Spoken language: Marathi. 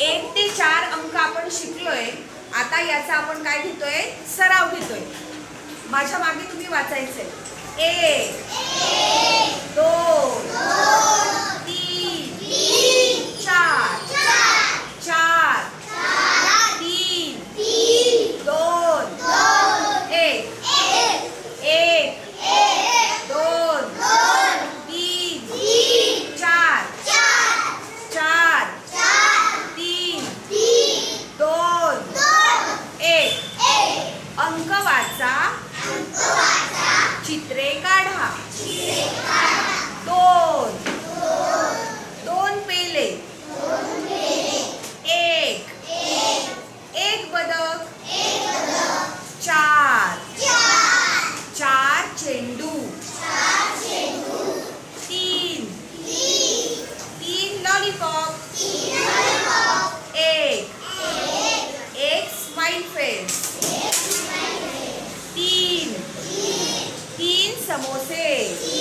एक ते चार अंक आपण शिकलोय. आता याचा आपण काय घेतोय? सराव घेतोय. माझ्या मागे तुम्ही वाचायचंय. एक ए. चित्रे काढा. 没事